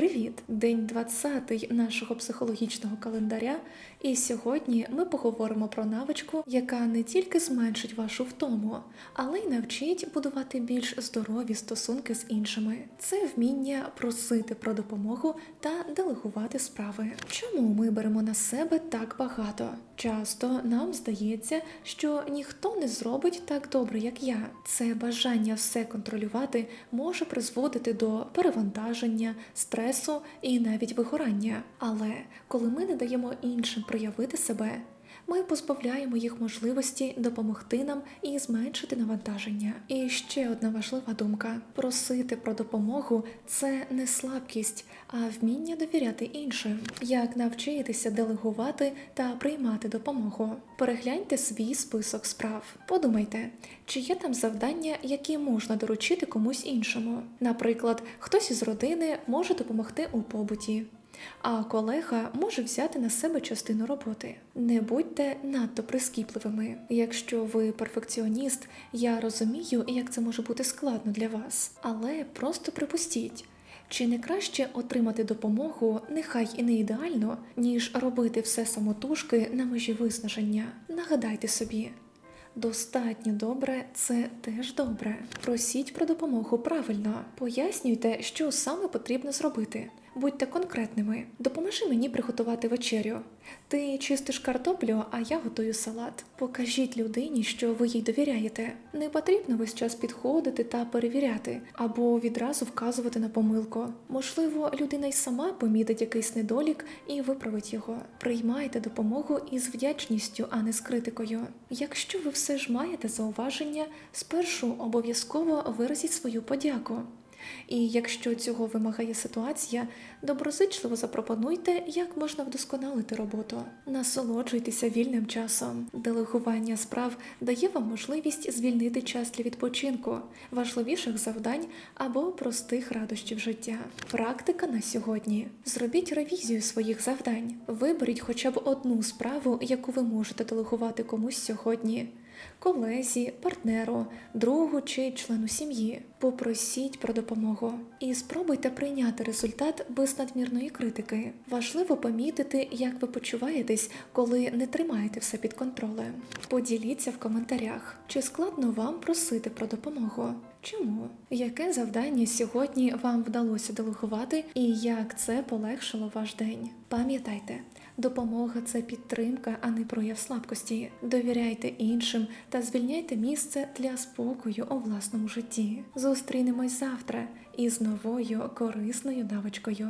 Привіт! День 20 нашого психологічного календаря. І сьогодні ми поговоримо про навичку, яка не тільки зменшить вашу втому, але й навчить будувати більш здорові стосунки з іншими. Це вміння просити про допомогу та делегувати справи. Чому ми беремо на себе так багато? Часто нам здається, що ніхто не зробить так добре, як я. Це бажання все контролювати може призводити до перевантаження, стресу і навіть вигорання. Але коли ми не даємо іншим проявити себе, ми позбавляємо їх можливості допомогти нам і зменшити навантаження. І ще одна важлива думка: просити про допомогу це не слабкість, а вміння довіряти іншим. Як навчитися делегувати та приймати допомогу? Перегляньте свій список справ. Подумайте, чи є там завдання, які можна доручити комусь іншому. Наприклад, хтось із родини може допомогти у побуті. А колега може взяти на себе частину роботи. Не будьте надто прискіпливими. Якщо ви перфекціоніст, я розумію, як це може бути складно для вас, але просто припустіть. Чи не краще отримати допомогу, нехай і не ідеально, ніж робити все самотужки на межі виснаження? Нагадайте собі, Достатньо добре це теж добре. Просіть про допомогу правильно. Пояснюйте, що саме потрібно зробити. Будьте конкретними. Допоможи мені приготувати вечерю. Ти чистиш картоплю, а я готую салат. Покажіть людині, що ви їй довіряєте. Не потрібно весь час підходити та перевіряти, або відразу вказувати на помилку. Можливо, людина й сама помітить якийсь недолік і виправить його. Приймайте допомогу із вдячністю, а не з критикою. Якщо ви все ж маєте зауваження, спершу обов'язково виразіть свою подяку. І якщо цього вимагає ситуація, доброзичливо запропонуйте, як можна вдосконалити роботу. Насолоджуйтеся вільним часом. Делегування справ дає вам можливість звільнити час для відпочинку, важливіших завдань або простих радощів життя. Практика на сьогодні. Зробіть ревізію своїх завдань. Виберіть хоча б одну справу, яку ви можете делегувати комусь сьогодні колезі, партнеру, другу чи члену сім'ї. Попросіть про допомогу і спробуйте прийняти результат без надмірної критики. Важливо помітити, як ви почуваєтесь, коли не тримаєте все під контролем. Поділіться в коментарях, чи складно вам просити про допомогу. Чому? Яке завдання сьогодні вам вдалося делегувати і як це полегшило ваш день? Пам'ятайте, допомога це підтримка, а не прояв слабкості. Довіряйте іншим та звільняйте місце для спокою у власному житті. Зустрінемось завтра із новою корисною навичкою.